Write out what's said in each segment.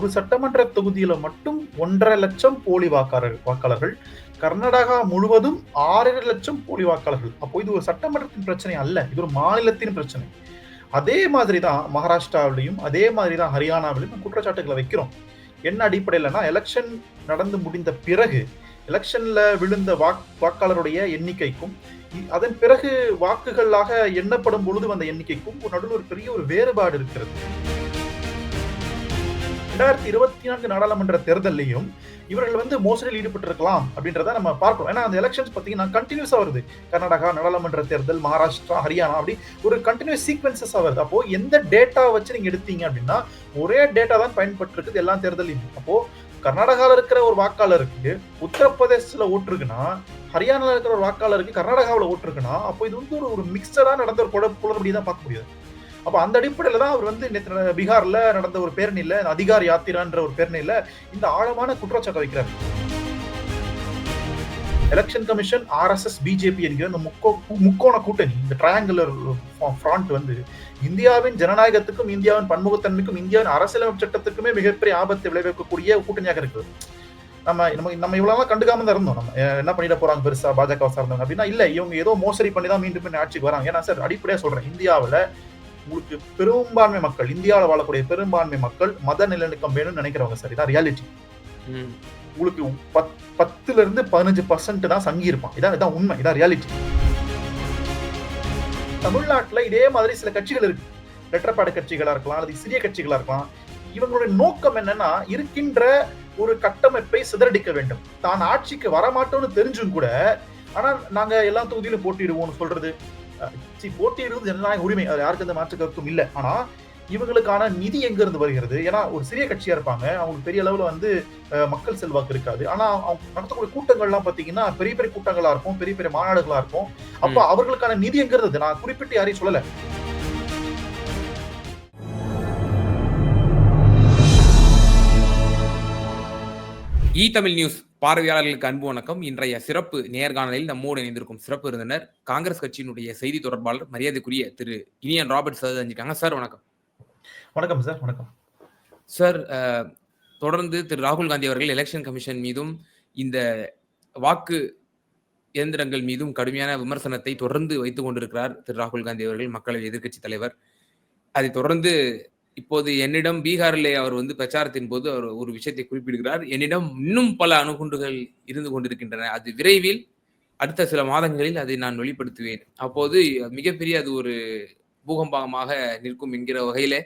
ஒரு சட்டமன்ற தொகுதியில மட்டும் ஒன்றரை லட்சம் போலி வாக்காளர் வாக்காளர்கள். கர்நாடகா முழுவதும் ஆறரை லட்சம் போலி வாக்காளர்கள். அப்போ இது ஒரு சட்டமன்றத்தின் பிரச்சனை அல்ல இது ஒரு மாநிலத்தின் பிரச்சனை. அதே மாதிரி தான் மகாராஷ்டிராவிலையும் அதே மாதிரி தான் ஹரியானாவிலையும் குற்றச்சாட்டுகளை வைக்கிறோம். என்ன அடிப்படையிலனா எலெக்ஷன் நடந்து முடிந்த பிறகு எலெக்ஷன்ல விழுந்த வாக் வாக்காளருடைய எண்ணிக்கைக்கும் அதன் பிறகு வாக்குகளாக எண்ணப்படும் பொழுது வந்த எண்ணிக்கைக்கும் ஒரு நடுவில் ஒரு பெரிய ஒரு வேறுபாடு இருக்கிறது. ரெண்டாயிரத்தி இருபத்தி நான்கு நாடாளுமன்ற தேர்தலையும் இவர்கள் வந்து மோசடியில் ஈடுபட்டிருக்கலாம் அப்படின்றத நம்ம பார்க்கணும் ஏன்னா அந்த எலெக்ஷன்ஸ் பார்த்தீங்கன்னா கண்டினியூஸா வருது. கர்நாடகா நாடாளுமன்ற தேர்தல் மகாராஷ்டிரா ஹரியானா அப்படி ஒரு கண்டினியூஸ் சீக்வன்சஸ் வருது. அப்போ எந்த டேட்டா வச்சு நீங்க எடுத்தீங்க அப்படின்னா ஒரே டேட்டா தான் பயன்பட்டு இருக்குது எல்லா தேர்தலையும் அப்போ கர்நாடகாவில் இருக்கிற ஒரு வாக்காளருக்கு உத்தரப்பிரதேசத்தில் ஓட்டுருக்குன்னா ஹரியானாவில் இருக்கிற ஒரு வாக்காளருக்கு கர்நாடகாவில் ஓட்டுருக்குன்னா அப்போ இது வந்து ஒரு ஒரு மிக்சடா நடந்த ஒரு குழ குளறுபடி தான் பார்க்க முடியாது. அப்போ அந்த அடிப்படையில் தான் அவர் வந்து நேற்று பீகாரில் நடந்த ஒரு பேரணியில் அதிகார யாத்திரான்ற ஒரு பேரணியில இந்த ஆழமான குற்றச்சாட்டை வைக்கிறார். எலெக்ஷன் கமிஷன் ஆர்எஸ்எஸ் பிஜேபி என்கிற இந்த முக்கோ முக்கோண கூட்டணி இந்த ட்ரையாங்குலர் ஃப்ராண்ட் வந்து இந்தியாவின் ஜனநாயகத்துக்கும் இந்தியாவின் பன்முகத்தன்மைக்கும் இந்தியாவின் அரசியலமைப்பு சட்டத்துக்குமே மிகப்பெரிய ஆபத்தை விளைவிக்கக்கூடிய கூட்டணியாக இருக்குது நம்ம நம்ம நம்ம இவ்வளவு கண்டுக்காம தான் இருந்தோம். நம்ம என்ன பண்ணிட போறாங்க பெருசா? பாஜக சார்ந்தவங்க அப்படின்னா இல்ல இவங்க ஏதோ மோசடி பண்ணி தான் மீண்டும் ஆட்சிக்கு வராங்க. ஏன்னா சார் அடிப்படையா சொல்றேன் இந்தியாவில் உங்களுக்கு பெரும்பான்மை மக்கள் இந்தியாவில் வாழக்கூடிய பெரும்பான்மை மக்கள் மத நிலநடுக்கம் வேணும்னு நினைக்கிறவங்க சார் இதான் ரியாலிட்டி. உங்களுக்கு பத் பத்துல இருந்து பதினஞ்சு பர்சன்ட் தான் சங்கி இருப்பான். இதான் இதான் உண்மை இதான் ரியாலிட்டி தமிழ்நாட்டுல இதே மாதிரி சில கட்சிகள் இருக்கு. ரெட்டப்பாடு கட்சிகளா இருக்கலாம் அல்லது சிறிய கட்சிகளா இருக்கலாம். இவங்களுடைய நோக்கம் என்னன்னா இருக்கின்ற ஒரு கட்டமைப்பை சிதறடிக்க வேண்டும். தான் ஆட்சிக்கு வரமாட்டோம்னு தெரிஞ்சும் கூட ஆனா நாங்க எல்லா தொகுதியிலும் போட்டியிடுவோம்னு சொல்றது. போட்டியிடுவது ஜனநாயக உரிமை அது யாருக்கு எந்த மாற்று கருத்தும் இல்லை. ஆனா இவங்களுக்கான நிதி எங்க இருந்து வருகிறது? ஏன்னா ஒரு சிறிய கட்சியா இருப்பாங்க. அவங்களுக்கு பெரிய அளவுல வந்து மக்கள் செல்வாக்கு இருக்காது. ஆனா அவங்க நடத்தக்கூடிய கூட்டங்கள்லாம் பாத்தீங்கன்னா பெரிய பெரிய கூட்டங்களா இருக்கும் பெரிய பெரிய மாநாடுகளா இருக்கும். அப்ப அவர்களுக்கான நிதி எங்க இருந்தது நான் குறிப்பிட்டு யாரையும் சொல்லல. இ தமிழ் நியூஸ் பார்வையாளர்களுக்கு அன்பு வணக்கம். இன்றைய சிறப்பு நேர்காணலில் நம்மோடு இணைந்திருக்கும் சிறப்பு விருந்தினர் காங்கிரஸ் கட்சியினுடைய செய்தி தொடர்பாளர் மரியாதைக்குரிய திரு இனியன் ராபர்ட் சார் செஞ்சிருக்காங்க சார் வணக்கம். வணக்கம் சார் வணக்கம். சார் தொடர்ந்து திரு ராகுல் காந்தி அவர்கள் எலெக்ஷன் கமிஷன் மீதும் இந்த வாக்கு இயந்திரங்கள் மீதும் கடுமையான விமர்சனத்தை தொடர்ந்து வைத்துக் கொண்டிருக்கிறார் திரு ராகுல் காந்தி அவர்கள் மக்களவை எதிர்க்கட்சி தலைவர். அதை தொடர்ந்து இப்போது என்னிடம் பீகாரிலே அவர் வந்து பிரச்சாரத்தின் போது அவர் ஒரு விஷயத்தை குறிப்பிடுகிறார். என்னிடம் இன்னும் பல அணுகுண்டுகள் இருந்து கொண்டிருக்கின்றன. அது விரைவில் அடுத்த சில மாதங்களில் அதை நான் வெளிப்படுத்துவேன். அப்போது மிகப்பெரிய அது ஒரு பூகம்பமாக நிற்கும் என்கிற வகையில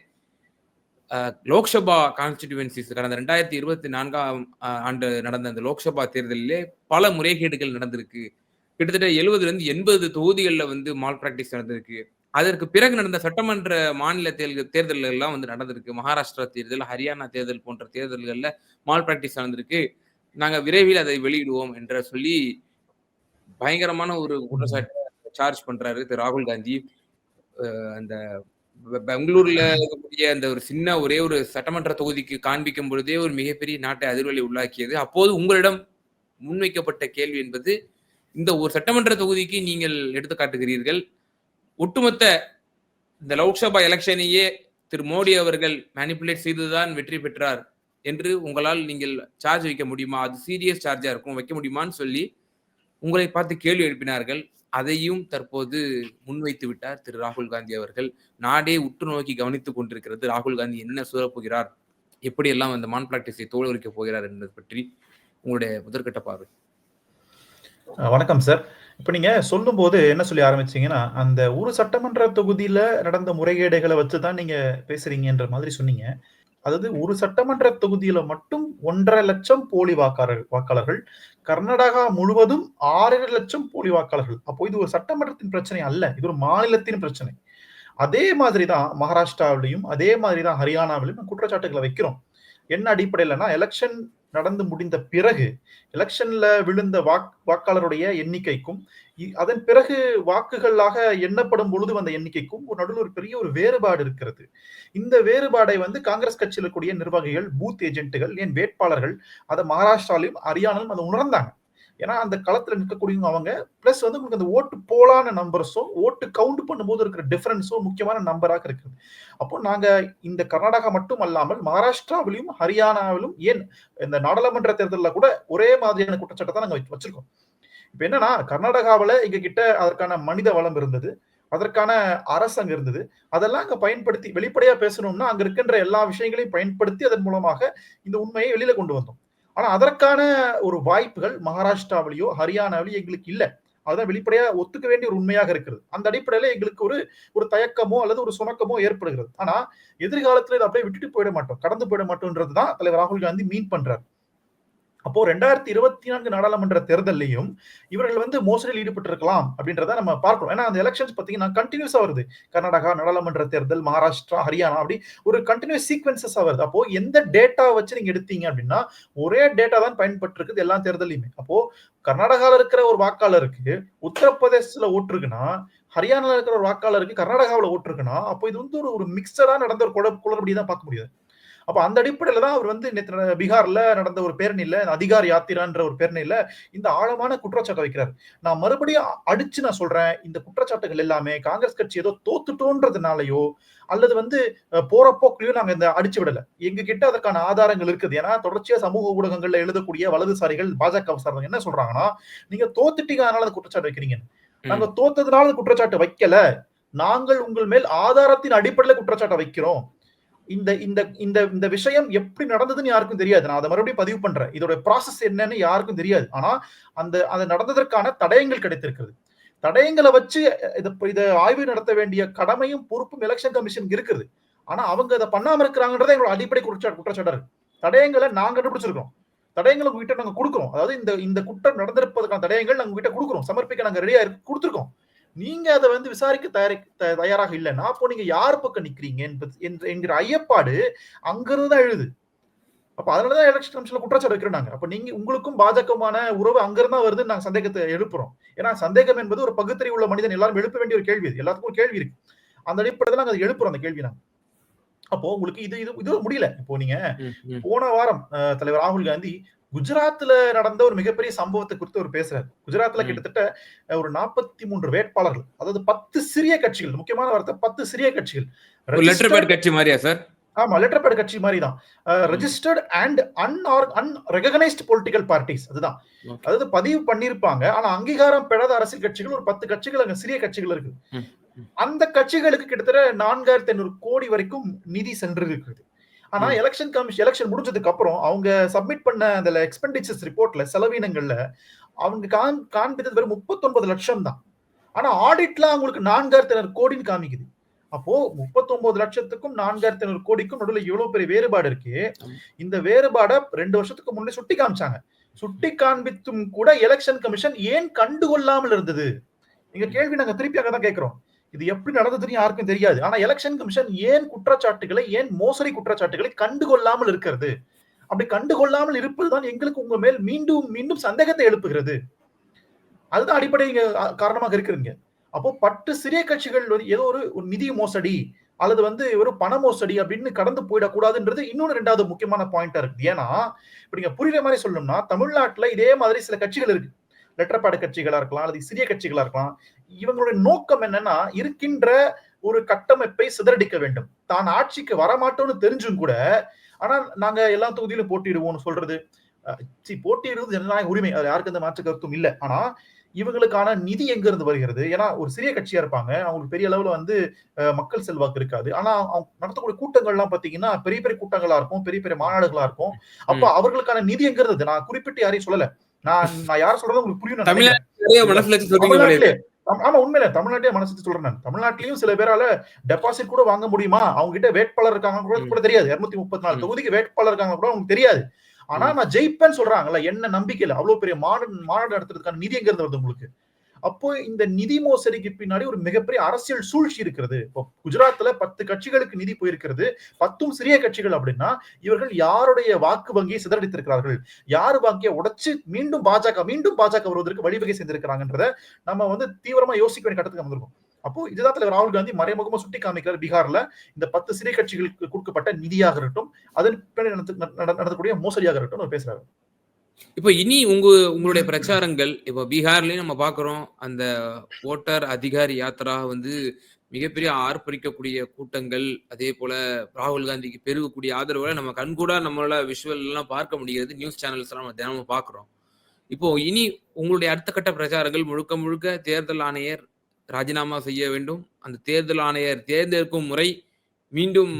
லோக்சபா கான்ஸ்டிடியூவன்சிஸ் கடந்த ரெண்டாயிரத்தி இருபத்தி நான்காம் ஆண்டு நடந்த அந்த லோக்சபா தேர்தலிலே பல முறைகேடுகள் நடந்திருக்கு. கிட்டத்தட்ட எழுபதுலேருந்து எண்பது தொகுதிகளில் வந்து மால் பிராக்டிஸ் நடந்திருக்கு. அதற்கு பிறகு நடந்த சட்டமன்ற மாநில தேர்தல் தேர்தல்கள் எல்லாம் வந்து நடந்திருக்கு. மகாராஷ்டிரா தேர்தல் ஹரியானா தேர்தல் போன்ற தேர்தல்கள்ல மால் பிராக்டிஸ் நடந்திருக்கு. நாங்க விரைவில் அதை வெளியிடுவோம் என்ற சொல்லி பயங்கரமான ஒரு குற்றச்சாட்டு சார்ஜ் பண்றாரு திரு. ராகுல் காந்தி. அந்த பெங்களூர்ல இருக்கக்கூடிய அந்த ஒரு சின்ன ஒரே ஒரு சட்டமன்ற தொகுதிக்கு காண்பிக்கும் பொழுதே ஒரு மிகப்பெரிய நாட்டை அதிர்வலை உள்ளாக்கியது. அப்போது உங்களிடம் முன்வைக்கப்பட்ட கேள்வி என்பது இந்த ஒரு சட்டமன்ற தொகுதிக்கு நீங்கள் எடுத்து காட்டுகிறீர்கள் ஒட்டுமொத்த இந்த லோக்சபா எலெக்ஷனையே திரு மோடி அவர்கள் மேனிப்புலேட் செய்துதான் வெற்றி பெற்றார் என்று உங்களால் நீங்கள் சார்ஜ் வைக்க முடியுமா? அது சீரியஸ் சார்ஜா இருக்கும். வைக்க முடியுமான்னு சொல்லி உங்களை பார்த்து கேள்வி எழுப்பினார்கள். அதையும் தற்போது முன்வைத்து விட்டார் திரு ராகுல் காந்தி அவர்கள். நாடே உற்று நோக்கி கவனித்துக் கொண்டிருக்கிறது. ராகுல் காந்தி என்ன சூழப்போகிறார் போகிறார் எப்படியெல்லாம் அந்த மான் பிராக்டிஸை தோல்விக்க போகிறார் என்பது பற்றி உங்களுடைய முதற்கட்ட பார்வை. வணக்கம் சார் இப்ப நீங்க சொல்லும்போது என்ன சொல்லி ஆரம்பிச்சீங்கன்னா அந்த ஒரு சட்டமன்ற தொகுதியில நடந்த முறைகேடுகளை வச்சுதான் நீங்க பேசுறீங்கன்ற மாதிரி சொன்னீங்க. அதாவது ஒரு சட்டமன்ற தொகுதியில மட்டும் ஒன்றரை லட்சம் போலி வாக்காளர் வாக்காளர்கள் கர்நாடகா முழுவதும் ஆறரை லட்சம் போலி வாக்காளர்கள். அப்போ இது ஒரு சட்டமன்றத்தின் பிரச்சனை அல்ல இது ஒரு மாநிலத்தின் பிரச்சனை. அதே மாதிரி தான் மகாராஷ்டிராவிலையும் அதே மாதிரி தான் ஹரியானாவிலையும் குற்றச்சாட்டுகளை வைக்கிறோம். என்ன அடிப்படையிலன்னா எலெக்ஷன் நடந்து முடிந்த பிறகு எலெக்ஷன்ல விழுந்த வாக் வாக்காளருடைய எண்ணிக்கைக்கும் இ- அதன் பிறகு வாக்குகளாக எண்ணப்படும் பொழுது வந்த எண்ணிக்கைக்கும் ஒரு நடுவில் ஒரு பெரிய ஒரு வேறுபாடு இருக்கிறது. இந்த வேறுபாடை வந்து காங்கிரஸ் கட்சியில் இருக்கக்கூடிய நிர்வாகிகள் பூத் ஏஜென்ட்டுகள் ஏன் வேட்பாளர்கள் அதை மகாராஷ்டிராலையும் ஹரியானாலும் அதை உணர்ந்தாங்க. ஏன்னா அந்த களத்துல நிற்கக்கூடியவங்க அவங்க பிளஸ் வந்து உங்களுக்கு அந்த ஓட்டு போலான நம்பர்ஸும் ஓட்டு கவுண்ட் பண்ணும்போது இருக்கிற டிஃபரன்ஸும் முக்கியமான நம்பராக இருக்குது அப்போ நாங்க இந்த கர்நாடகா மட்டும் அல்லாமல் மகாராஷ்டிராவிலும் ஹரியானாவிலும் ஏன் இந்த நாடாளுமன்ற தேர்தலில் கூட ஒரே மாதிரியான குற்றச்சாட்டை தான் நாங்க வச்சிருக்கோம். இப்ப என்னன்னா கர்நாடகாவில் எங்க கிட்ட அதற்கான மனித வளம் இருந்தது அதற்கான அரசு அங்க இருந்தது அதெல்லாம் அங்க பயன்படுத்தி வெளிப்படையா பேசணும்னா அங்க இருக்கின்ற எல்லா விஷயங்களையும் பயன்படுத்தி அதன் மூலமாக இந்த உண்மையை வெளியில கொண்டு வந்தோம். ஆனா அதற்கான ஒரு வாய்ப்புகள் மகாராஷ்டிராவிலேயோ ஹரியானாவிலேயோ எங்களுக்கு இல்ல. அதுதான் வெளிப்படையா ஒத்துக்க வேண்டிய ஒரு உண்மையாக இருக்கிறது. அந்த அடிப்படையில எங்களுக்கு ஒரு ஒரு தயக்கமோ அல்லது ஒரு சுணக்கமோ ஏற்படுகிறது. ஆனா எதிர்காலத்துல இதை அப்படியே விட்டுட்டு போயிட மாட்டோம். கடந்து போயிட மாட்டோம்ன்றது தான் தலைவர் ராகுல் காந்தி மீன் பண்றாரு. அப்போ ரெண்டாயிரத்தி இருபத்தி நான்கு நாடாளுமன்ற தேர்தலையும் இவர்கள் வந்து மோசடியில் ஈடுபட்டிருக்கலாம் அப்படின்றத நம்ம பார்க்கணும். ஏன்னா அந்த எலெக்ஷன்ஸ் பார்த்தீங்கன்னா கண்டினியூஸாக வருது. கர்நாடகா நாடாளுமன்ற தேர்தல் மகாராஷ்டிரா ஹரியானா அப்படி ஒரு கண்டினியூஸ் சீக்வன்சஸ் வருது. அப்போ எந்த டேட்டா வச்சு நீங்க எடுத்தீங்க அப்படின்னா ஒரே டேட்டா தான் பயன்பட்டிருக்குது எல்லா தேர்தலையுமே அப்போ கர்நாடகாவில் இருக்கிற ஒரு வாக்காளருக்கு உத்தரப்பிரதேசத்தில் ஓட்டுருக்குன்னா ஹரியானாவில் இருக்கிற ஒரு வாக்காளருக்கு கர்நாடகாவில் ஓட்டுருக்குன்னா அப்போ இது வந்து ஒரு ஒரு மிக்சடாக நடந்த ஒரு குழ குளறுபடி தான் பார்க்க முடியாது. அப்ப அந்த அடிப்படையில தான் அவர் வந்து நேற்று பீகார்ல நடந்த ஒரு பேரணியில அதிகார் யாத்திரான்ற ஒரு பேரணியில இந்த ஆழமான குற்றச்சாட்டை வைக்கிறார். நான் மறுபடியும் அடிச்சு நான் சொல்றேன் இந்த குற்றச்சாட்டுகள் எல்லாமே காங்கிரஸ் கட்சி ஏதோ தோத்துட்டோன்றதுனாலயோ அல்லது வந்து போற போக்குலயும் நாங்க இந்த அடிச்சு விடல. எங்க கிட்ட அதற்கான ஆதாரங்கள் இருக்குது. ஏன்னா தொடர்ச்சியா சமூக ஊடகங்கள்ல எழுதக்கூடிய வலதுசாரிகள் பாஜக சார்ந்தவங்க என்ன சொல்றாங்கன்னா நீங்க தோத்துட்டீங்க அதனால அந்த குற்றச்சாட்டு வைக்கிறீங்க. நாங்க தோத்ததுனால குற்றச்சாட்டு வைக்கல. நாங்கள் உங்கள் மேல் ஆதாரத்தின் அடிப்படையில குற்றச்சாட்டை வைக்கிறோம். இந்த இந்த இந்த இந்த விஷயம் எப்படி நடந்ததுன்னு யாருக்கும் தெரியாது. நான் அதை மறுபடியும் பதிவு பண்றேன். இதோட ப்ராசஸ் என்னன்னு யாருக்கும் தெரியாது. ஆனா அந்த அது நடந்ததற்கான தடயங்கள் கிடைத்திருக்கிறது. தடயங்களை வச்சு இதை இதை ஆய்வு நடத்த வேண்டிய கடமையும் பொறுப்பும் எலெக்ஷன் கமிஷனுக்கு இருக்குது. ஆனா அவங்க அதை பண்ணாம இருக்கிறாங்கன்றத எங்களோட அடிப்படை குற்றச்சாட்டு குற்றச்சாட்டு இருக்கு. தடயங்களை நாங்க கண்டுபிடிச்சிருக்கோம் தடயங்களை உங்ககிட்ட நாங்க கொடுக்குறோம். அதாவது இந்த இந்த குற்றம் நடந்திருப்பதற்கான தடயங்கள் நாங்க உங்ககிட்ட கொடுக்குறோம். சமர்ப்பிக்க நாங்க ரெடியா இருக்கு கொடுத்துருக்கோம். நீங்க அதை வந்து விசாரிக்க தயாரி தயாராக இல்லைன்னா அப்போ நீங்க யார் பக்கம் நிக்கிறீங்க என்பது என்கிற ஐயப்பாடு அங்கிருந்து தான் எழுது. அப்ப அதனாலதான் எலெக்ஷன் கமிஷன்ல குற்றச்சாட்டு வைக்கிறோம் அப்ப நீங்க உங்களுக்கும் பாஜகமான உறவு அங்கிருந்தா வருது நாங்க சந்தேகத்தை எழுப்புறோம். ஏன்னா சந்தேகம் என்பது ஒரு பகுத்தறி உள்ள மனிதன். எல்லாரும் எழுப்ப வேண்டிய ஒரு கேள்வி இது எல்லாத்துக்கும் ஒரு கேள்வி இருக்கு. அந்த அடிப்படையில் நாங்க அதை எழுப்புறோம் அந்த கேள்வி நாங்க. அப்போ உங்களுக்கு இது இது இது முடியல. இப்போ நீங்க போன வாரம் தலைவர் ராகுல் காந்தி குஜராத்ல நடந்த ஒரு மிகப்பெரிய சம்பவத்தை குறித்து அவர் பேசுறாரு. குஜராத்ல கிட்டத்தட்ட ஒரு நாற்பத்தி மூன்று வேட்பாளர்கள் அதாவது பத்து சிறிய கட்சிகள் முக்கியமான வார்த்தை பத்து சிறிய கட்சிகள். கட்சி மாதிரியா சார் ஆமா லெட்டர் பேட் கட்சி மாதிரி தான் ரெஜிஸ்டர்ட் அண்ட் அன்ஆர் அன்ரெகனைஸ்ட் பொலிட்டிக்கல் பார்ட்டிஸ் அதுதான். அதாவது பதிவு பண்ணிருப்பாங்க ஆனா அங்கீகாரம் பெறாத அரசியல் கட்சிகள் ஒரு பத்து கட்சிகள் அங்க சிறிய கட்சிகள் இருக்கு அந்த கட்சிகளுக்கு கிட்டத்தட்ட நான்காயிரத்தி ஐநூறு கோடி வரைக்கும் நிதி சென்று இருக்குது ஆனா எலெக்ஷன் கமிஷன் எலெக்ஷன் முடிஞ்சதுக்கு அப்புறம் அவங்க சப்மிட் பண்ண அந்த எக்ஸ்பெண்டிச்சர்ஸ் ரிப்போர்ட்ல செலவினங்கள்ல அவங்க காண்பித்தது வெறும் முப்பத்தொன்பது லட்சம் தான். ஆனா ஆடிட்ல அவங்களுக்கு நான்காயிரத்தி ஐநூறு கோடின்னு காமிக்குது. அப்போ முப்பத்தொன்பது லட்சத்துக்கும் நான்காயிரத்தி ஐநூறு கோடிக்கும் நடுவில் எவ்வளவு பெரிய வேறுபாடு இருக்கு. இந்த வேறுபாடை ரெண்டு வருஷத்துக்கு முன்னே சுட்டி காமிச்சாங்க. சுட்டி காண்பித்தும் கூட எலெக்ஷன் கமிஷன் ஏன் கண்டுகொள்ளாமல் இருந்தது? எங்க கேள்வி நாங்க திருப்பி அங்கதான் கேட்கிறோம். இது எப்படி நடந்ததுன்னு யாருக்கும் தெரியாது. ஆனா எலெக்ஷன் கமிஷன் ஏன் குற்றச்சாட்டுகளை ஏன் மோசடி குற்றச்சாட்டுகளை கண்டுகொள்ளாமல் இருக்கிறது? அப்படி கண்டுகொள்ளாமல் இருப்பதுதான் எங்களுக்கு உங்க மேல் மீண்டும் மீண்டும் சந்தேகத்தை எழுப்புகிறது. அதுதான் அடிப்படை காரணமாக இருக்கிறீங்க அப்போ பட்டு சிறிய கட்சிகள் ஏதோ ஒரு நிதி மோசடி அல்லது வந்து ஒரு பண மோசடி அப்படின்னு கடந்து போயிடக்கூடாதுன்றது இன்னொன்று ரெண்டாவது முக்கியமான பாயிண்டா இருக்கு ஏன்னா இப்ப நீங்க புரியுற மாதிரி சொல்லணும்னா தமிழ்நாட்டுல இதே மாதிரி சில கட்சிகள் இருக்கு. லெட்டர்பாடு கட்சிகளா இருக்கலாம் அல்லது சிறிய கட்சிகளா இருக்கலாம். இவங்களுடைய நோக்கம் என்னன்னா இருக்கின்ற ஒரு கட்டமைப்பை சிதறடிக்க வேண்டும். தான் ஆட்சிக்கு வரமாட்டோம்னு தெரிஞ்சும் கூட ஆனா நாங்க எல்லா தொகுதியிலும் போட்டியிடுவோம்னு சொல்றது. போட்டியிடுவது ஜனநாயக உரிமை. அது யாருக்கு அந்த மாற்று கருத்தும் இல்லை. ஆனா இவங்களுக்கான நிதி எங்க இருந்து வருகிறது? ஏன்னா ஒரு சிறிய கட்சியா இருப்பாங்க. அவங்களுக்கு பெரிய அளவுல வந்து மக்கள் செல்வாக்கு இருக்காது. ஆனா அவங்க நடத்தக்கூடிய கூட்டங்கள் எல்லாம் பாத்தீங்கன்னா பெரிய பெரிய கூட்டங்களா இருக்கும் பெரிய பெரிய மாநாடுகளா இருக்கும். அப்ப அவர்களுக்கான நிதி எங்க இருந்தது நான் குறிப்பிட்டு யாரையும் சொல்லல. நான் நான் யார் சொல்றது உங்களுக்கு புரியும் ஆமா உண்மையில தமிழ்நாட்டையே மனசு சொல்றேன் நான். தமிழ்நாட்டிலயும் சில பேரால டெபாசிட் கூட வாங்க முடியுமா? அவங்க கிட்ட வேட்பாளர் இருக்காங்க கூட கூட தெரியாது. இருநூத்தி முப்பத்தி நாலு தொகுதிக்கு வேட்பாளர் இருக்காங்க கூட அவங்களுக்கு தெரியாது. ஆனா நான் ஜெயிப்பேன்னு சொல்றாங்கல்ல என்ன நம்பிக்கையில? அவ்வளவு பெரிய மாநாடு மாநாடு நடத்துறதுக்கான நிதி எங்க இருந்து வருது உங்களுக்கு? அப்போ இந்த நிதி மோசடிக்கு பின்னாடி ஒரு மிகப்பெரிய அரசியல் சூழ்ச்சி இருக்கிறது. இப்போ குஜராத்ல பத்து கட்சிகளுக்கு நிதி போயிருக்கிறது. பத்தும் சிறிய கட்சிகள் அப்படின்னா இவர்கள் யாருடைய வாக்கு வங்கியை சிதறடித்திருக்கிறார்கள்? யார் வாங்கிய உடைச்சு மீண்டும் பாஜக மீண்டும் பாஜக வருவதற்கு வழிவகை செய்திருக்கிறாங்கன்றத நம்ம வந்து தீவிரமா யோசிக்க வேண்டிய கட்டத்துக்கு வந்திருக்கோம். அப்போ இதுதான் தலைவர் ராகுல் காந்தி மறைமுகமா சுட்டி காமிக்கிறார் பீகார்ல. இந்த பத்து சிறிய கட்சிகளுக்கு கொடுக்கப்பட்ட நிதியாக இருக்கட்டும் அதன் பின்னாடி நடத்தக்கூடிய மோசடியாக இருக்கட்டும் பேசுறாரு. இப்போ இனி உங்க உங்களுடைய பிரச்சாரங்கள் இப்போ பீகார்லயும் நம்ம பாக்குறோம் அந்த ஓட்டர் அதிகாரி யாத்திரா வந்து மிகப்பெரிய ஆர்ப்பரிக்கக்கூடிய கூட்டங்கள் அதே போல ராகுல் காந்திக்கு பெருகக்கூடிய ஆதரவுகளை நம்ம கண்கூடா நம்மளால விஷுவல் எல்லாம் பார்க்க முடிகிறது. நியூஸ் சேனல்ஸ் எல்லாம் நம்ம தினமும் பாக்குறோம் இப்போ இனி உங்களுடைய அடுத்த கட்ட பிரச்சாரங்கள் முழுக்க முழுக்க தேர்தல் ஆணையர் ராஜினாமா செய்ய வேண்டும். அந்த தேர்தல் ஆணையர் தேர்ந்தெடுக்கும் முறை மீண்டும்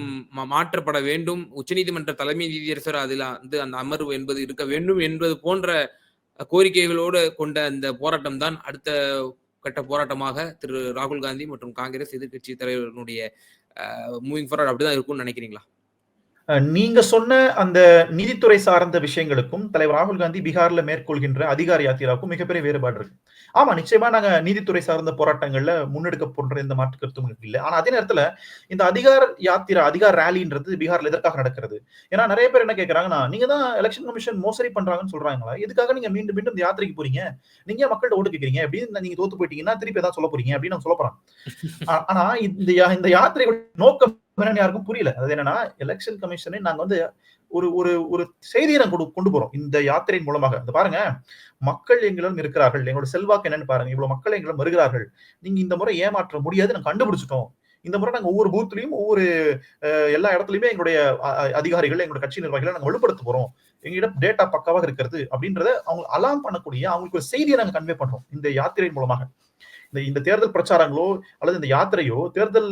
மாற்றப்பட வேண்டும். உச்சநீதிமன்ற தலைமை நீதியரசர் அதில் வந்து அந்த அமர்வு என்பது இருக்க வேண்டும் என்பது போன்ற கோரிக்கைகளோடு கொண்ட அந்த போராட்டம் தான் அடுத்த கட்ட போராட்டமாக திரு ராகுல் காந்தி மற்றும் காங்கிரஸ் எதிர்க்கட்சி தலைவர்களுடைய மூவிங் ஃபார்வர்ட் அப்படிதான் இருக்கும்னு நினைக்கிறீங்களா? நீங்க சொன்ன அந்த நீதித்துறை சார்ந்த விஷயங்களுக்கும் தலைவர் ராகுல் காந்தி பீகார்ல மேற்கொள்கின்ற அதிகார யாத்திராவுக்கும் மிகப்பெரிய வேறுபாடு இருக்கு. ஆமா நிச்சயமா நாங்க நீதித்துறை சார்ந்த போராட்டங்கள்ல முன்னெடுக்க போன்ற இந்த மாற்று கருத்தும் இல்லை. ஆனா அதே நேரத்துல இந்த அதிகார யாத்திரா அதிகார ரேலின்றது பீகார்ல எதற்காக நடக்கிறது? ஏன்னா நிறைய பேர் என்ன கேட்கறாங்கன்னா நீங்க தான் எலெக்ஷன் கமிஷன் மோசடி பண்றாங்கன்னு சொல்றாங்களா? எதுக்காக நீங்க மீண்டும் மீண்டும் இந்த யாத்திரைக்கு போறீங்க? நீங்க மக்கள்கிட்ட ஓட்டு கேட்கறீங்க அப்படின்னு நீங்க தோத்து போயிட்டீங்கன்னா திருப்பி தான் சொல்ல போறீங்க அப்படின்னு நான் சொல்ல போறேன் ஆனா இந்த யா- இந்த யாத்திரையோட நோக்கம் என்னன்னு யாருக்கும் புரியல. அது என்னன்னா எலெக்ஷன் கமிஷனை நாங்க வந்து ஒரு ஒரு ஒரு செய்தியை நாங்க கொண்டு கொண்டு போறோம். இந்த யாத்திரையின் மூலமாக. இந்த பாருங்க. மக்கள் எங்களிடம் இருக்கிறார்கள். எங்களோட செல்வாக்கு என்னன்னு பாருங்க. இவ்வளவு மக்கள் எங்களிடம் வருகிறார்கள். நீங்க இந்த முறை ஏமாற்ற முடியாது நாங்கள் கண்டுபிடிச்சிட்டோம். இந்த முறை நாங்கள் ஒவ்வொரு பூத்லயும் ஒவ்வொரு எல்லா இடத்துலயுமே எங்களுடைய அ- அதிகாரிகள் எங்களுடைய கட்சி நிர்வாகிகளை நாங்கள் வலுப்படுத்த போறோம். எங்களிடம் டேட்டா பக்காவாக இருக்கிறது அப்படின்றத அவங்க அலாம் பண்ணக்கூடிய அவங்களுக்கு ஒரு செய்தியை நாங்கள் கன்வே பண்றோம். இந்த யாத்திரையின் மூலமாக. இந்த இந்த தேர்தல் பிரச்சாரங்களோ அல்லது இந்த யாத்திரையோ தேர்தல்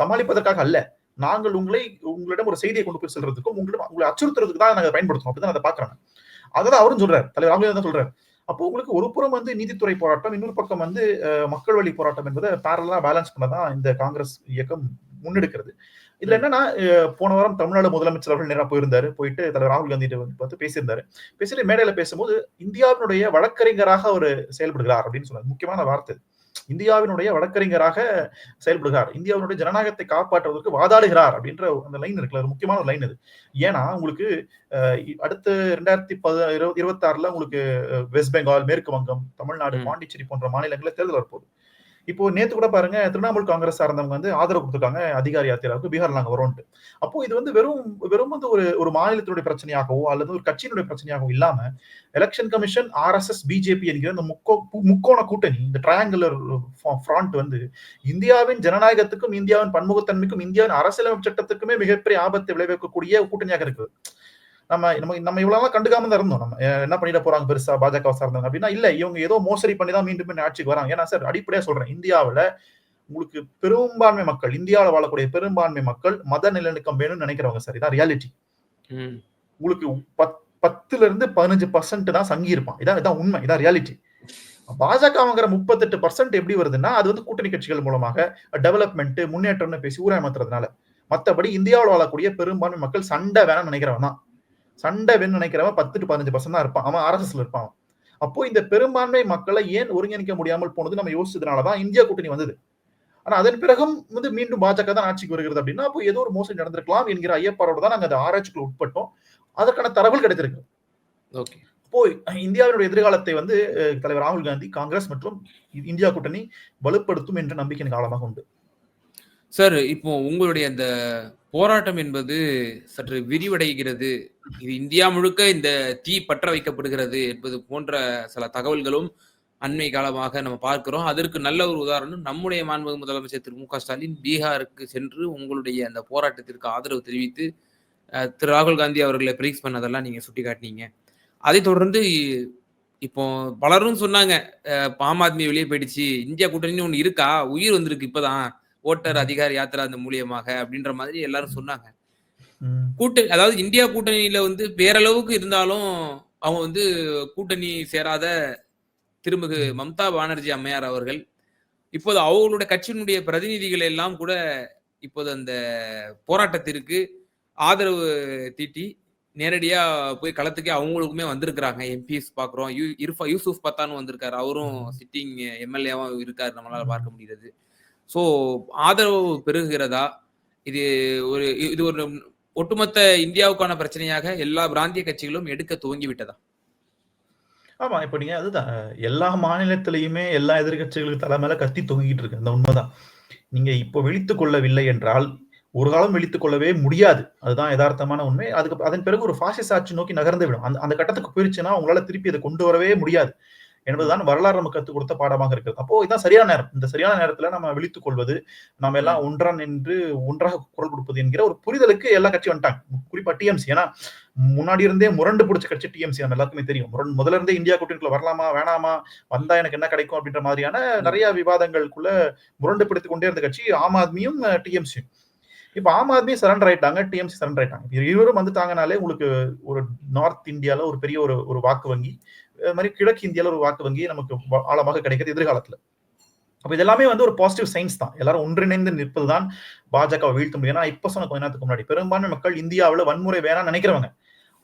சமாளிப்பதற்காக அல்ல. நாங்கள் உங்களை உங்களிடம் ஒரு செய்தியை கொண்டு போய் செல்றதுக்கும் உங்களிடம் உங்களை அச்சுறுத்துறதுக்கு தான் நாங்கள் பயன்படுத்தணும் அப்படிதான் அதை பாக்குறாங்க அதான் அவரும் சொல்றாரு. தலைவர் ராகுல் தான் சொல்றாரு. அப்போ உங்களுக்கு ஒரு புறம் வந்து நீதித்துறை போராட்டம் இன்னொரு பக்கம் வந்து மக்கள் வழி போராட்டம் என்பதை பேரலா பேலன்ஸ் பண்ணதான் இந்த காங்கிரஸ் இயக்கம் முன்னெடுக்கிறது. இதுல என்னன்னா போன வாரம் தமிழ்நாடு முதலமைச்சர் அவர்கள் நேராக போயிருந்தாரு. போயிட்டு தலைவர் ராகுல் காந்தி பார்த்து பேசியிருந்தாரு. பேசிட்டு மேடையில பேசும்போது இந்தியாவினுடைய வழக்கறிஞராக அவர் செயல்படுகிறார் அப்படின்னு சொன்னார். முக்கியமான வார்த்தை இந்தியாவினுடைய வழக்கறிஞராக செயல்படுகிறார். இந்தியாவினுடைய ஜனநாயகத்தை காப்பாற்றுவதற்கு வாதாடுகிறார் அப்படின்ற அந்த லைன் இருக்குல்ல ஒரு முக்கியமான லைன் இது ஏன்னா உங்களுக்கு அடுத்த ரெண்டாயிரத்தி பத இருபத்தி ஆறுல உங்களுக்கு வெஸ்ட் பெங்கால் மேற்கு வங்கம் தமிழ்நாடு. பாண்டிச்சேரி போன்ற மாநிலங்களில் தேர்தல் வரப்போகுது. இப்போ நேத்து கூட பாருங்க திரிணாமுல் காங்கிரஸ் சார்ந்தவங்க வந்து ஆதரவு கொடுத்துருக்காங்க அதிகாரி யாத்திராவுக்கு பீகார் நாங்க வரோம்ட்டு அப்போ இது வந்து வெறும் வெறும் வந்து ஒரு ஒரு மாநிலத்தினுடைய பிரச்சனையாகவோ அல்லது ஒரு கட்சியினுடைய பிரச்சனையாகவோ இல்லாம எலெக்ஷன் கமிஷன் ஆர்எஸ்எஸ் பிஜேபி என்கிற இந்த முக்கோ முக்கோண கூட்டணி இந்த ட்ரையாங்குலர் ஃப்ராண்ட் வந்து இந்தியாவின் ஜனநாயகத்துக்கும் இந்தியாவின் பன்முகத்தன்மைக்கும் இந்தியாவின் அரசியலமைப்பு சட்டத்துக்குமே மிகப்பெரிய ஆபத்தை விளைவிக்கக்கூடிய கூட்டணியாக இருக்குது. நம்ம நம்ம நம்ம இவ்வளவு கண்டுக்காம தான் இருந்தோம். நம்ம என்ன பண்ணிட போறாங்க பெருசா? பாஜக சார்ந்தவங்க அப்படின்னா இல்ல இவங்க ஏதோ மோசடி பண்ணி தான் மீண்டும் மீண்டும் ஆட்சிக்கு வராங்க. ஏன்னா சார் அடிப்படையா சொல்றேன். இந்தியாவுல உங்களுக்கு பெரும்பான்மை மக்கள் இந்தியாவில் வாழக்கூடிய பெரும்பான்மை மக்கள் மத நிலநடுக்கம் வேணும்னு நினைக்கிறவங்க சார். இதான் ரியாலிட்டி. உங்களுக்கு பத் பத்துல இருந்து பதினஞ்சு பர்சன்ட் தான் சங்கி இருப்பான். இதான் இதான் உண்மை. இதான் ரியாலிட்டி பாஜகங்கிற முப்பத்தெட்டு பர்சன்ட் எப்படி வருதுன்னா அது வந்து கூட்டணி கட்சிகள் மூலமாக டெவலப்மெண்ட் முன்னேற்றம்னு பேசி ஊராமத்துறதுனால மத்தபடி இந்தியாவில் வாழக்கூடிய பெரும்பான்மை மக்கள் சண்டை வேணும்னு நினைக்கிறவன் தான். சண்டை வேணும்னு நினைக்கிறவன் பத்து டு பதினஞ்சு பர்சன்ட் தான் இருப்பான். அவன் ஆர்எஸ்எஸ்ல இருப்பான். அப்போ இந்த பெரும்பான்மை மக்களை ஏன் ஒருங்கிணைக்க முடியாமல் போனது நம்ம யோசிச்சதுனாலதான் இந்தியா கூட்டணி வந்தது. ஆனா அதன் பிறகும் வந்து மீண்டும் பாஜக தான் ஆட்சிக்கு வருகிறது அப்படின்னா அப்போ ஏதோ ஒரு மோசடி நடந்திருக்கலாம் என்கிற ஐயப்பாரோட தான் நாங்க அந்த ஆராய்ச்சிக்குள்ள உட்பட்டோம். அதற்கான தரவுகள் கிடைத்திருக்கு ஓகே. இப்போ இந்தியாவினுடைய எதிர்காலத்தை வந்து தலைவர் ராகுல் காந்தி காங்கிரஸ் மற்றும் இந்தியா கூட்டணி வலுப்படுத்தும் என்ற நம்பிக்கை எனக்கு ஆழமாக உண்டு. சார் இப்போ உங்களுடைய அந்த போராட்டம் என்பது சற்று விரிவடைகிறது. இது இந்தியா முழுக்க இந்த தீ பற்ற வைக்கப்படுகிறது என்பது போன்ற சில தகவல்களும் அண்மை காலமாக நம்ம பார்க்கிறோம். அதற்கு நல்ல ஒரு உதாரணம் நம்முடைய மாண்பு முதலமைச்சர் திரு மு க ஸ்டாலின் பீகாருக்கு சென்று உங்களுடைய அந்த போராட்டத்திற்கு ஆதரவு தெரிவித்து திரு ராகுல் காந்தி அவர்களை பிரைஸ் பண்ணதெல்லாம் நீங்க சுட்டி காட்டினீங்க அதை தொடர்ந்து இப்போ பலரும் சொன்னாங்க ஆம் ஆத்மி வெளியே போயிடுச்சு இந்தியா கூட்டணின்னு ஒன்று இருக்கா? உயிர் வந்திருக்கு இப்போதான். ஓட்டர் அதிகாரி யாத்திரா அந்த மூலியமாக அப்படின்ற மாதிரி எல்லாரும் சொன்னாங்க. கூட்டணி அதாவது இந்தியா கூட்டணியில வந்து பேரளவுக்கு இருந்தாலும் அவங்க வந்து கூட்டணி சேராத திருமிகு மம்தா பானர்ஜி அம்மையார் அவர்கள் இப்போது அவர்களுடைய கட்சியினுடைய பிரதிநிதிகள் எல்லாம் கூட இப்போது அந்த போராட்டத்திற்கு ஆதரவு தீட்டி நேரடியா போய் களத்துக்கே அவங்களுக்குமே வந்திருக்கிறாங்க. எம்பிஸ் பாக்குறோம். யூ இருஃபா யூசுப் பத்தானும் வந்திருக்காரு. அவரும் சிட்டிங் எம்எல்ஏவும் இருக்காரு. நம்மளால பார்க்க முடியுது ஸோ ஆதரவு பெருகுகிறதா? இது ஒரு இது ஒரு ஒட்டுமொத்த இந்தியாவுக்கான பிரச்சனையாக எல்லா பிராந்திய கட்சிகளும் எடுக்க துவங்கி விட்டதா ஆமா இப்ப நீங்க அதுதான். எல்லா மாநிலத்திலையுமே எல்லா எதிர்க்கட்சிகளுக்கு தலை மேல கத்தி தொங்கிட்டு இருக்கு. அந்த உண்மைதான். நீங்க இப்போ விழித்து கொள்ளவில்லை என்றால் ஒரு காலம் விழித்து கொள்ளவே முடியாது. அதுதான் யதார்த்தமான உண்மை. அதுக்கு அதன் பிறகு ஒரு பாசிச ஆட்சி நோக்கி நகர்ந்து விடும். அந்த அந்த கட்டத்துக்கு போயிருச்சுன்னா உங்களால திருப்பி அதை கொண்டு வரவே முடியாது. என்பதுதான் வரலாறு நமக்கு கற்றுக் கொடுத்த பாடமாக இருக்கிறது. அப்போ இதான் சரியான நேரம். இந்த சரியான நேரத்துல நம்ம விழித்துக் கொள்வது நாம எல்லாம் ஒன்றான் என்று ஒன்றாக குரல் கொடுப்பது என்கிற ஒரு புரிதலுக்கு எல்லா கட்சி வந்துட்டாங்க. குறிப்பா டிஎம்சி ஏன்னா முன்னாடி இருந்தே முரண்டு பிடிச்ச கட்சி டிஎம்சி நம்ம எல்லாருக்குமே தெரியும். முரண் முதல்ல இருந்தே இந்தியா கூட்டணிக்குள்ள வரலாமா வேணாமா வந்தா எனக்கு என்ன கிடைக்கும் அப்படின்ற மாதிரியான நிறைய விவாதங்களுக்குள்ள முரண்டு பிடித்துக் கொண்டே இருந்த கட்சி ஆம் ஆத்மியும் டிஎம்சியும் இப்ப ஆம் ஆத்மி சரண்டர் ஆயிட்டாங்க டிஎம்சி சரண்டர் ஆயிட்டாங்க. இருவரும் வந்துட்டாங்கனாலே உங்களுக்கு ஒரு நார்த் இந்தியால ஒரு பெரிய ஒரு ஒரு வாக்கு வங்கி. மாதிரி கிழக்கு இந்தியாவில் ஒரு வாக்கு வங்கி நமக்கு ஆழமாக கிடைக்கிறது எதிர்காலத்தில். அப்போ இதெல்லாமே வந்து ஒரு பாசிட்டிவ் சைன்ஸ் தான். எல்லாரும் ஒன்றிணைந்து நிற்பது தான் பாஜக வீழ்த்த முடியும். ஏன்னா இப்போ சொன்ன கொஞ்ச நேரத்துக்கு முன்னாடி பெரும்பான்மை மக்கள் இந்தியாவில் வன்முறை வேணாம்னு நினைக்கிறவங்க.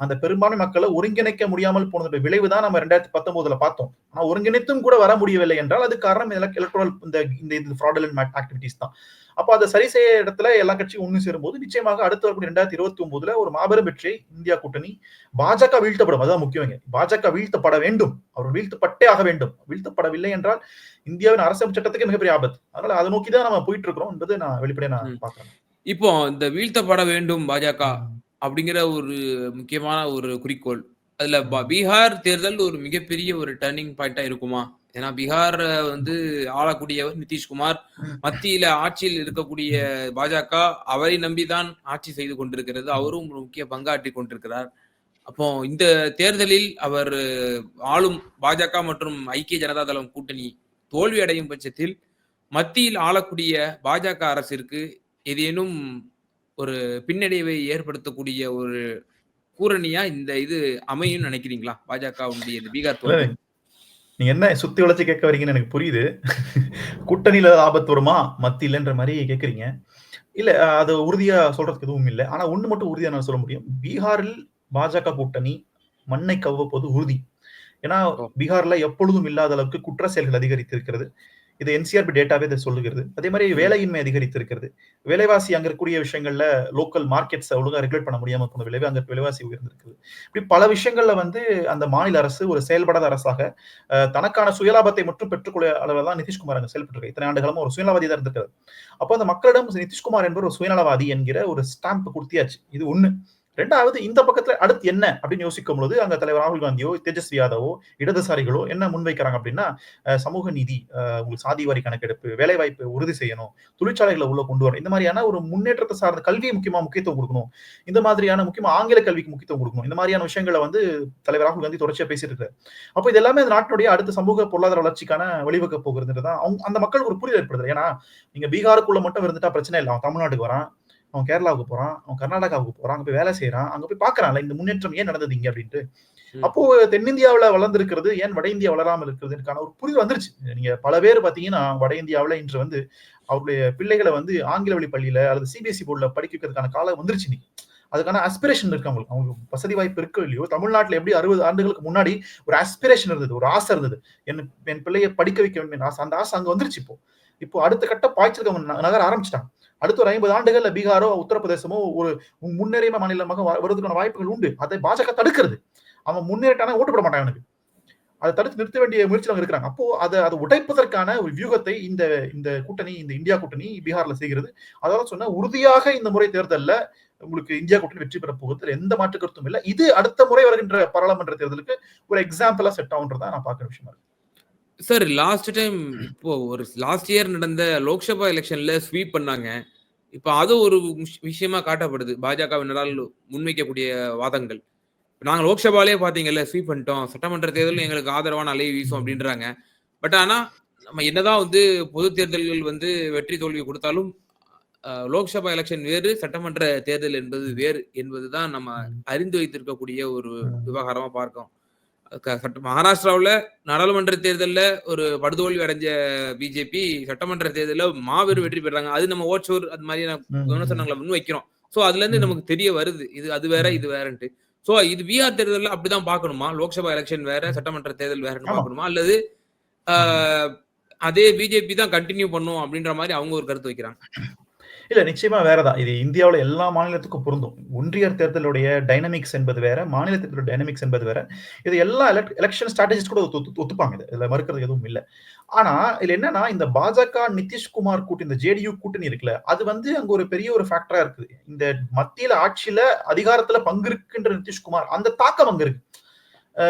அந்த பெரும்பான்மை மக்களை ஒருங்கிணைக்க முடியாமல் போனதுடைய விளைவு தான் நம்ம ரெண்டாயிரத்தி பத்தொன்பதுல பார்த்தோம். ஆனால் ஒருங்கிணைத்தும் கூட வர முடியவில்லை என்றால் அது காரணம் எலக்ட்ரல் இந்த இந்த ஃப்ராடல் ஃப்ராடலன் ஆக்டிவிட்டிஸ் தான். அப்போ அதை சரி செய்ய இடத்துல எல்லா கட்சியும் ஒன்று சேரும்போது நிச்சயமாக அடுத்த வரக்கூடிய ரெண்டாயிரத்தி இருபத்தி ஒன்பதுல ஒரு மாபெரும் வெற்றியை இந்தியா கூட்டணி பாஜக வீழ்த்தப்படும். அதுதான் முக்கியங்க பாஜக வீழ்த்தப்பட வேண்டும். அவர் வீழ்த்தப்பட்டே ஆக வேண்டும். வீழ்த்தப்படவில்லை என்றால் இந்தியாவின் அரசியல் சட்டத்துக்கு மிகப்பெரிய ஆபத்து. அதனால அதை நோக்கி தான் நம்ம போயிட்டு இருக்கிறோம் என்பது நான் வெளிப்படையா நான். பாக்குறேன் இப்போ இந்த வீழ்த்தப்பட வேண்டும் பாஜக அப்படிங்கிற ஒரு முக்கியமான ஒரு குறிக்கோள். அதுல ப- பீகார் தேர்தல் ஒரு மிகப்பெரிய ஒரு டர்னிங் பாயிண்டா இருக்குமா? ஏன்னா பீகார் வந்து ஆளக்கூடியவர் நிதிஷ்குமார். மத்தியில ஆட்சியில் இருக்கக்கூடிய பாஜக அவரை நம்பிதான் ஆட்சி செய்து கொண்டிருக்கிறது. அவரும் ஒரு முக்கிய பங்காற்றி கொண்டிருக்கிறார். அப்போ இந்த தேர்தலில் அவர் ஆளும் பாஜக மற்றும் ஐக்கிய ஜனதா தளம் கூட்டணி தோல்வி அடையும் பட்சத்தில் மத்தியில் ஆளக்கூடிய பாஜக அரசிற்கு ஏதேனும் ஒரு பின்னடைவை ஏற்படுத்தக்கூடிய ஒரு கூரணியா இந்த இது அமையும் நினைக்கிறீங்களா? பாஜகவுடைய இந்த பீகார் தோல்வி நீங்க என்ன சுத்தி வளைச்சு கேட்க வரீங்கன்னு எனக்கு புரியுது. கூட்டணியில ஆபத்து வருமா? மத்தியிலன்ற மாதிரி கேக்குறீங்க இல்ல அது உறுதியா சொல்றதுக்கு எதுவும் இல்லை. ஆனா ஒண்ணு மட்டும் உறுதியா நான் சொல்ல முடியும். பீகாரில் பாஜக கூட்டணி மண்ணை கவ்வப்போது உறுதி. ஏன்னா. பீகார்ல எப்பொழுதும் இல்லாத அளவுக்கு குற்ற செயல்கள் அதிகரித்திருக்கிறது. இது என்சிஆர்பி டேட்டாவே இதை சொல்லுகிறது. அதே மாதிரி வேலையின்மை அதிகரித்திருக்கிறது. விலைவாசி அங்க இருக்கக்கூடிய விஷயங்கள்ல லோக்கல் மார்க்கெட்ஸ் ஒழுங்கா ரெகுலேட் பண்ண முடியாம போன விளைவு அங்க விலைவாசி உயர்ந்திருக்குது. இப்படி பல விஷயங்கள்ல வந்து அந்த மாநில அரசு ஒரு செயல்படாத அரசாக தனக்கான சுயலாபத்தை மட்டும் பெற்றுக்கொள்ள அளவில் தான் நிதிஷ்குமார் அங்க செயல்பட்டு இத்தனை ஆண்டுகளும் ஒரு சுயநலவாதி தான் இருந்திருக்காரு அப்போ அந்த மக்களிடம் நிதிஷ்குமார் என்பவர் ஒரு சுயநலவாதி என்கிற ஒரு ஸ்டாம்ப் கொடுத்தியாச்சு. இது ஒண்ணு. ரெண்டாவது இந்த பக்கத்துல அடுத்து என்ன அப்படின்னு யோசிக்கும் பொழுது அங்க தலைவர் ராகுல் காந்தியோ தேஜஸ்வி யாதவோ இடதுசாரிகளோ என்ன முன்வைக்கிறாங்க அப்படின்னா சமூக நீதி உங்களுக்கு சாதி வாரி கணக்கெடுப்பு வேலைவாய்ப்பு உறுதி செய்யணும் தொழிற்சாலைகளை உள்ள கொண்டு வரணும் இந்த மாதிரியான ஒரு முன்னேற்றத்தை சார்ந்த கல்வியை முக்கியமா முக்கியத்துவம் கொடுக்கணும். இந்த மாதிரியான முக்கியமா ஆங்கில கல்விக்கு முக்கியத்துவம் கொடுக்கணும். இந்த மாதிரியான விஷயங்களை வந்து தலைவர் ராகுல் காந்தி தொடர்ச்சியா பேசிட்டு இருக்காரு. அப்போ இது எல்லாமே இந்த நாட்டினுடைய அடுத்த சமூக பொருளாதார வளர்ச்சிக்கான வழிவகுக்க போகிறதுன்றதான் அவங்க அந்த மக்களுக்கு ஒரு புரிதல் ஏற்படுது ஏன்னா நீங்க பீகாருக்குள்ள மட்டும் இருந்துட்டா பிரச்சனை இல்லை. அவன் தமிழ்நாட்டுக்கு வரான். அவன் கேரளாவுக்கு போறான் அவன் கர்நாடகாவுக்கு போறான் அங்க போய் வேலை செய்யறான் அங்க போய் பாக்குறான்ல இந்த முன்னேற்றம் ஏன் நடந்தது இங்க அப்படின்ட்டு. அப்போ தென்னிந்தியாவுல வளர்ந்திருக்கிறது ஏன் வட இந்தியா வளராமல் இருக்கிறதுக்கான ஒரு புரிதல் வந்துருச்சு. நீங்க பல பேர் பாத்தீங்கன்னா வட இந்தியாவுல இன்று வந்து அவருடைய பிள்ளைகளை வந்து ஆங்கில வழி பள்ளியில அல்லது சிபிஎஸ்இ போர்டுல படிக்க வைக்கிறதுக்கான காலம் வந்துருச்சு இன்னைக்கு. அதுக்கான அஸ்பிரேஷன் இருக்கு அவங்களுக்கு. அவங்களுக்கு வசதி வாய்ப்பு இருக்கோ இல்லையோ தமிழ்நாட்டுல எப்படி அறுபது ஆண்டுகளுக்கு முன்னாடி ஒரு அஸ்பிரேஷன் இருந்தது ஒரு ஆசை இருந்தது. என் என் பிள்ளையை படிக்க வைக்க வேண்டும் என்ற ஆசை அந்த ஆசை அங்க வந்துருச்சு இப்போ. இப்போ அடுத்த கட்ட பாய்ச்சலுக்கு அவங்க ந- நகர ஆரம்பிச்சிட்டாங்க. அடுத்த ஒரு ஐம்பது ஆண்டுகள்ல பீகாரோ உத்தரப்பிரதேசமோ ஒரு முன்னேறிய மாநிலமாக வ- வருவதற்கான வாய்ப்புகள் உண்டு. அதை பாஜக தடுக்கிறது. அவன் முன்னேறிட்டானா ஓட்டு போட மாட்டான் அதை தடுத்து நிறுத்த வேண்டிய முயற்சியில் அவங்க இருக்கிறாங்க. அப்போ அதை அதை உடைப்பதற்கான ஒரு வியூகத்தை இந்த இந்த கூட்டணி இந்த இந்தியா கூட்டணி பீகார்ல செய்கிறது. அதாவது சொன்னா உறுதியாக இந்த முறை தேர்தலில் உங்களுக்கு இந்தியா கூட்டணி வெற்றி பெற போகிறது எந்த மாற்று கருத்தும் இல்லை. இது அடுத்த முறை வருகின்ற பாராளுமன்ற தேர்தலுக்கு ஒரு எக்ஸாம்பிளா செட் ஆகுன்றதா நான் பார்க்குற விஷயமா இருக்கு. சார் லாஸ்ட் டைம் இப்போ ஒரு லாஸ்ட் இயர் நடந்த லோக்சபா எலெக்ஷன்ல ஸ்வீப் பண்ணாங்க. இப்போ அது ஒரு விஷ- விஷயமா காட்டப்படுது. பாஜகவினரால் முன்வைக்கக்கூடிய வாதங்கள். நாங்க லோக்சபாலே பாத்தீங்கல்ல ஸ்வீப் பண்ணிட்டோம். சட்டமன்ற தேர்தலும் எங்களுக்கு ஆதரவான அலை வீசும் அப்படின்றாங்க. பட் ஆனா நம்ம என்னதான் வந்து பொது தேர்தல்கள் வந்து வெற்றி தோல்வி கொடுத்தாலும் லோக்சபா எலெக்ஷன் வேறு சட்டமன்ற தேர்தல் என்பது வேறு என்பதுதான் நம்ம அறிந்து வைத்திருக்கக்கூடிய ஒரு விவகாரமா பார்க்கோம் மகாராஷ்டிராவுல நாடாளுமன்ற தேர்தல்ல ஒரு படுதோல்வி அடைஞ்ச பிஜேபி சட்டமன்ற தேர்தல்ல மாபெரும் வெற்றி பெறாங்க அது நம்ம ஓட்சோர் அது மாதிரியான ம். விமர்சனங்களை முன்வைக்கிறோம் சோ அதுல இருந்து. நமக்கு தெரிய வருது. இது அது வேற இது வேறன்ட்டு. சோ இது பீகார் தேர்தல்ல அப்படிதான் பார்க்கணுமா? லோக்சபா எலெக்ஷன் வேற சட்டமன்ற தேர்தல் வேறன்னு. பார்க்கணுமா? அல்லது அதே பிஜேபி தான் கண்டினியூ பண்ணும் அப்படின்ற மாதிரி அவங்க ஒரு கருத்து வைக்கிறாங்க. இல்ல நிச்சயமா வேறதான். இது இந்தியாவில் எல்லா மாநிலத்துக்கும் பொருந்தும். ஒன்றியர் தேர்தலுடைய டைனமிக்ஸ் என்பது வேற, மாநில தேர்தலுடைய டைனமிக்ஸ் என்பது வேற. இது எல்லா எலெக்ஷன் எலக்ஷன் ஸ்ட்ராட்டஜிஸ்ட் கூட ஒத்துப்பாங்க இது. இதுல மறுக்கிறது எதுவும் இல்லை ஆனா, இதுல என்னன்னா, இந்த பாஜக, நிதிஷ்குமார் கூட்டணி, இந்த ஜேடியு கூட்டணி இருக்குல்ல, அது வந்து அங்க ஒரு பெரிய ஒரு ஃபேக்டரா இருக்குது. இந்த மத்தியில ஆட்சியில, அதிகாரத்துல பங்கு இருக்கின்ற நிதிஷ்குமார், அந்த தாக்கம் அங்க இருக்கு.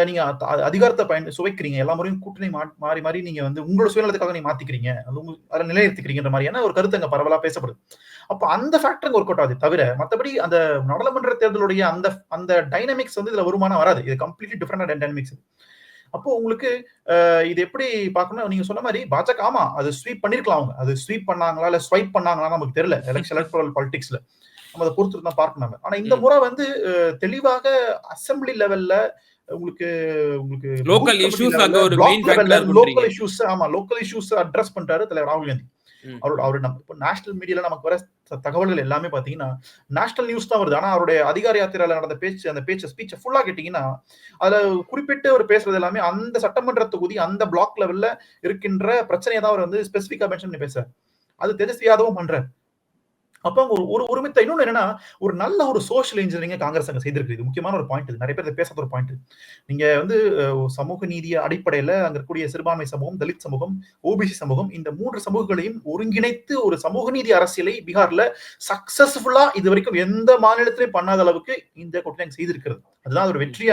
நீங்க அதிகாரத்த பயன் சுவைக்கிறீங்க. எல்லா முறையும் கூட்டணி மாறி, மாறி நீங்க வந்து உங்களோட சுயநலத்துக்காக நீங்க மாத்திக்கிறீங்க. அது நிலைநிறுத்திக்கிறீங்கன்ற மாரியான ஒரு கருத்து அங்க பரவலா பேசப்படுது. அப்ப அந்த ஃபேக்டர் ஒர்க் அவுட் ஆகுதே தவிர, மத்தபடி அந்த நாடாளுமன்ற தேர்தலுடைய அந்த அந்த டைனமிக்ஸ் வந்து இதுல வருமானம் வராது. இது கம்ப்ளீட்லி டிஃபரண்ட் டைனமிக்ஸ். அப்போ உங்களுக்கு இது எப்படி பார்க்கணும்னா, நீங்க சொன்ன மாரி பாஜக ஆமா, அது ஸ்வீப் பண்ணியிருக்கலாம் அவங்க. அது ஸ்வீப் பண்ணாங்களா, இல்ல ஸ்வைப் பண்ணாங்களான்னு நமக்கு தெரியல. எலக்ஷன் எலக்டோரல் பாலிடிக்ஸ்ல. நம்ம அத பொறுத்து தான் பார்க்கணும். ஆனா இந்த. முறை வந்து தெளிவாக அசெம்பிளி லெவல்ல உங்களுக்கு உங்களுக்கு லோக்கல் இஷ்யூஸ் அங்க ஒரு மெயின் ஃபேக்டரா லோக்கல். இஷ்யூஸ் ஆமா லோக்கல் இஷ்யூஸ் அட்ரஸ் பண்றாரு தலைவர் ராகுல் காந்தி. அவரோட அவரு நம்ம இப்ப நேஷனல் மீடியால நமக்கு வர தகவல்கள் எல்லாமே பார்த்தீங்கன்னா, நேஷனல் நியூஸ் தான் வருது. ஆனா அவருடைய அதிகார யாத்திரையில நடந்த பேச்சு, அந்த பேச்ச ஸ்பீச்ச ஃபுல்லா கேட்டீங்கன்னா, அதுல குறிப்பிட்டு அவர் பேசுறது எல்லாமே அந்த சட்டமன்ற தொகுதி, அந்த பிளாக் லெவல்ல இருக்கின்ற பிரச்சனைய தான் அவர் வந்து ஸ்பெசிஃபிக்கா மென்ஷன் பண்ணி பேசுறாரு. அது தேஜஸ்வி யாதவும் பண்றாரு. அப்போ அவங்க ஒரு ஒரு உரிமைத்த இன்னொன்று என்னன்னா, ஒரு நல்ல ஒரு சோஷியல் இன்ஜினியரிங்க காங்கிரஸ் அங்கே செய்திருக்கு. இது முக்கியமான ஒரு பாயிண்ட் இது. நிறைய பேர் பேசாத ஒரு பாயிண்ட். நீங்க வந்து சமூக நீதி அடிப்படையில் அங்க இருக்கக்கூடிய சிறுபான்மை சமூகம், தலித் சமூகம், ஓபிசி சமூகம் இந்த மூன்று சமூகங்களையும் ஒருங்கிணைத்து ஒரு சமூக நீதி அரசியலை பீகார்ல சக்சஸ்ஃபுல்லா இதுவரைக்கும் எந்த மாநிலத்திலையும் பண்ணாத அளவுக்கு இந்த கூட்டணி செய்திருக்கிறது. அதுதான் ஒரு வெற்றி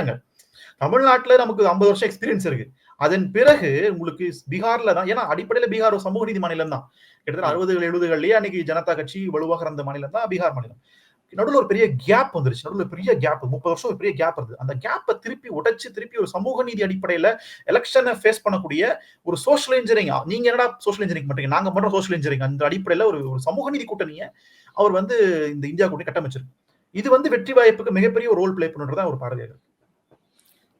தமிழ்நாட்டில் நமக்கு 50 வருஷம் எக்ஸ்பீரியன்ஸ் இருக்கு. அதன் பிறகு உங்களுக்கு பீகார்ல தான் ஏன்னா அடிப்படையில பீகார் ஒரு சமூக நீதி மாநிலம் தான். கிட்டத்தட்ட. 60கள் 70கள்லயே அன்னைக்கு ஜனதா கட்சி வலுவாக இருந்த மாநிலம் தான் பீகார் மாநிலம். நடுவுல ஒரு பெரிய கேப் வந்துருச்சு. நடுவுல பெரிய கேப் 30 வருஷம் ஒரு பெரிய கேப் இருந்தது. அந்த கேப்ப திருப்பி உடைச்சு திருப்பி ஒரு சமூக நீதி அடிப்படையில எலக்ஷன ஃபேஸ் பண்ணக்கூடிய ஒரு சோசியல் இன்ஜினியரிங் நீங்க என்னடா சோசியல் இன்ஜினியரிங் பண்றீங்க? நாங்க பண்றோம் சோசியல் இன்ஜினியரிங் அந்த அடிப்படையில ஒரு ஒரு சமூக நீதி கூட்டணிய அவர் வந்து இந்த இந்தியா கூட்டணி கட்டமைச்சிருக்கு. இது வந்து வெற்றி வாய்ப்புக்கு மிகப்பெரிய ஒரு ரோல் ப்ளே பண்ணுன்றதா ஒரு பார்வையா இருக்கு.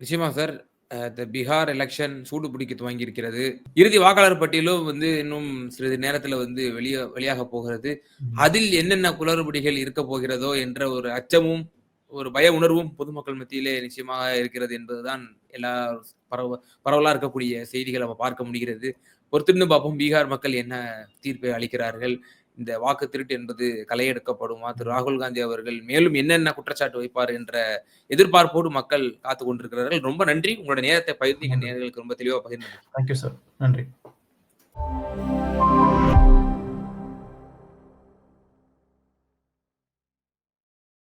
நிச்சயமா சார். த பீகார் எலக்ஷன் சூடு பிடிக்க துவங்கி இருக்கிறது. இறுதி வாக்காளர் பட்டியலும் வந்து இன்னும் சிறிது நேரத்துல வந்து வெளிய வெளியாக போகிறது. அதில் என்னென்ன குளறுபடிகள் இருக்க போகிறதோ என்ற ஒரு அச்சமும், ஒரு பய உணர்வும் பொதுமக்கள் மத்தியிலே நிச்சயமாக இருக்கிறது என்பதுதான் எல்லா பரவ பரவலா இருக்கக்கூடிய செய்திகள நம்ம பார்க்க முடிகிறது. பொறுத்திருந்து பார்ப்போம் பீகார் மக்கள் என்ன தீர்ப்பை அளிக்கிறார்கள். இந்த வாக்கு திருட்டு என்பது கலையெடுக்கப்படுமா திரு ராகுல் காந்தி அவர்கள் மேலும் என்னென்ன குற்றச்சாட்டு வைப்பார் என்ற எதிர்பார்ப்போடு மக்கள் காத்துக் கொண்டிருக்கிறார்கள். ரொம்ப நன்றி. உங்களோட நேரத்தை பகிர்ந்து எங்க ரொம்ப தெளிவா பகிர்ந்து தேங்க் யூ சார். நன்றி.